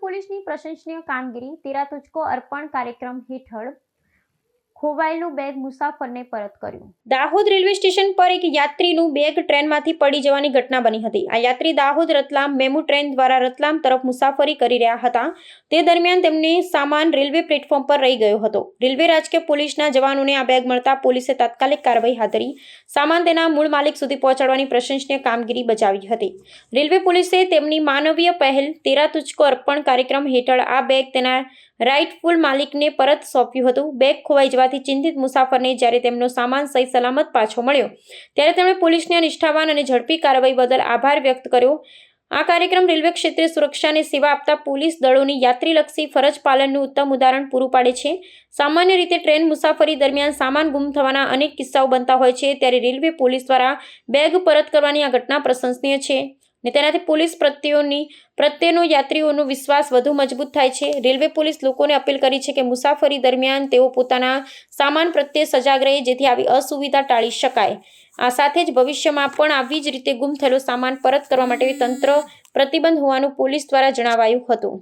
પોલીસની પ્રશંસનીય કામગીરી તેરા તુચકો અર્પણ કાર્યક્રમ હેઠળ ખોવાયેલું બેગ મુસાફરને પરત કર્યું. દાહોદ રેલવે સ્ટેશન પર એક યાત્રીનું બેગ ટ્રેનમાંથી પડી જવાની ઘટના બની હતી. આ યાત્રી દાહોદ રતલામ મેમુ ટ્રેન દ્વારા રતલામ તરફ મુસાફરી કરી રહ્યા હતા. તે દરમિયાન તેમને સામાન રેલવે પ્લેટફોર્મ પર રહી ગયો હતો. રેલવે રાજકીય પોલીસના જવાનોને આ બેગ મળતા પોલીસે તાત્કાલિક કાર્યવાહી હાથ ધરી, સામાન તેના મૂળ માલિક સુધી પહોંચાડવાની પ્રશંસનીય કામગીરી બજાવી હતી. રેલવે પોલીસે તેમની માનવીય પહેલ તેરા તુચકો અર્પણ કાર્યક્રમ હેઠળ આ બેગ તેના રાઇટફુલ માલિકને પરત સોંપ્યું હતું. બેગ ખોવાઈ જવાથી ચિંતિત મુસાફરને જ્યારે તેમનો સામાન સહી સલામત પાછો મળ્યો, ત્યારે તેમણે પોલીસને નિષ્ઠાવાન અને ઝડપી કાર્યવાહી બદલ આભાર વ્યક્ત કર્યો. આ કાર્યક્રમ રેલવે ક્ષેત્રે સુરક્ષાને સેવા આપતા પોલીસ દળોની યાત્રીલક્ષી ફરજ પાલનનું ઉત્તમ ઉદાહરણ પૂરું પાડે છે. સામાન્ય રીતે ટ્રેન મુસાફરી દરમિયાન સામાન ગુમ થવાના અનેક કિસ્સાઓ બનતા હોય છે, ત્યારે રેલવે પોલીસ દ્વારા બેગ પરત કરવાની આ ઘટના પ્રશંસનીય છે. ને તેનાથી પોલીસ પ્રત્યેઓની પ્રત્યેનો યાત્રીઓનો વિશ્વાસ વધુ મજબૂત થાય છે. રેલવે પોલીસ લોકોને અપીલ કરી છે કે મુસાફરી દરમિયાન તેઓ પોતાના સામાન પ્રત્યે સજાગ રહે, જેથી આવી અસુવિધા ટાળી શકાય. આ સાથે જ ભવિષ્યમાં પણ આવી જ રીતે ગુમ થયેલો સામાન પરત કરવા માટે તંત્ર પ્રતિબંધ હોવાનું પોલીસ દ્વારા જણાવાયું હતું.